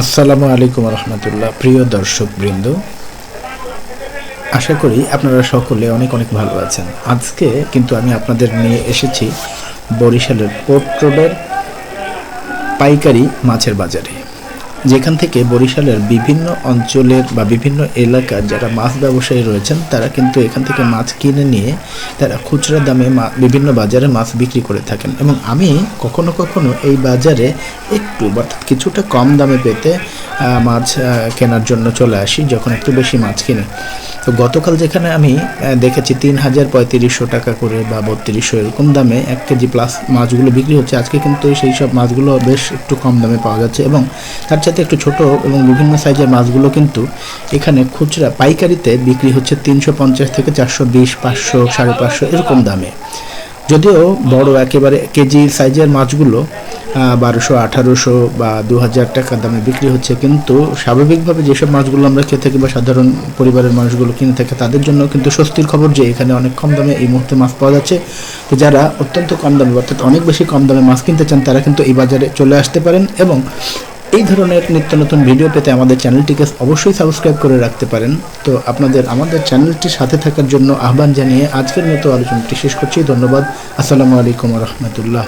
আসসালামু আলাইকুম রহমতুল্লাহ। প্রিয় দর্শক বৃন্দ আশা করি আপনারা সকলে অনেক অনেক ভালো আছেন। আজকে কিন্তু আমি আপনাদের নিয়ে এসেছি বরিশালের পোর্ট রোডের পাইকারি মাছের বাজারে। যেখান থেকে বরিশালের বিভিন্ন অঞ্চলের বা বিভিন্ন এলাকার যারা মাছ ব্যবসায়ী রয়েছেন, তারা কিন্তু এখান থেকে মাছ কিনে নিয়ে তারা খুচরা দামে বিভিন্ন বাজারে মাছ বিক্রি করে থাকেন। এবং আমি কখনো কখনো এই বাজারে একটু অর্থাৎ কিছুটা কম দামে পেতে মাছ কেনার জন্য চলে আসি, যখন একটু বেশি মাছ কিনি। তো গতকাল যেখানে আমি দেখেছি তিন হাজার পঁয়ত্রিশশো টাকা করে বা বত্রিশশো এরকম দামে এক কেজি প্লাস মাছগুলো বিক্রি হচ্ছে। আজকে কিন্তু সেই সব মাছগুলো বেশ একটু কম দামে পাওয়া যাচ্ছে এবং তার সাথে একটু ছোট এবং বিভিন্ন সাইজের মাছগুলো কিন্তু এখানে খুচরা পাইকারিতে বিক্রি হচ্ছে তিনশো পঞ্চাশ থেকে চারশো বিশ, পাঁচশো, সাড়ে পাঁচশো এরকম দামে। যদিও বড় একেবারে কেজি সাইজের মাছগুলো বারোশো, আঠারোশো বা দু হাজার টাকা দামে বিক্রি হচ্ছে। কিন্তু স্বাভাবিকভাবে যেসব মাছগুলো আমরা খেয়ে থাকি বা সাধারণ পরিবারের মানুষগুলো কিনে থাকে, তাদের জন্য কিন্তু স্বস্তির খবর যে এখানে অনেক কম দামে এই মুহূর্তে মাছ পাওয়া যাচ্ছে। তো যারা অত্যন্ত কম দামে অর্থাৎ অনেক বেশি কম দামে মাছ কিনতে চান, তারা কিন্তু এই বাজারে চলে আসতে পারেন এবং এই ধরনের নিত্য নতুন ভিডিও পেতে আমাদের চ্যানেলটিকে অবশ্যই সাবস্ক্রাইব করে রাখতে পারেন। তো আপনাদের, আমাদের চ্যানেলটির সাথে থাকার জন্য আহ্বান জানিয়ে আজকের মতো আলোচনাটি শেষ করছি। ধন্যবাদ। আসসালামু আলাইকুম রহমতুল্লাহ।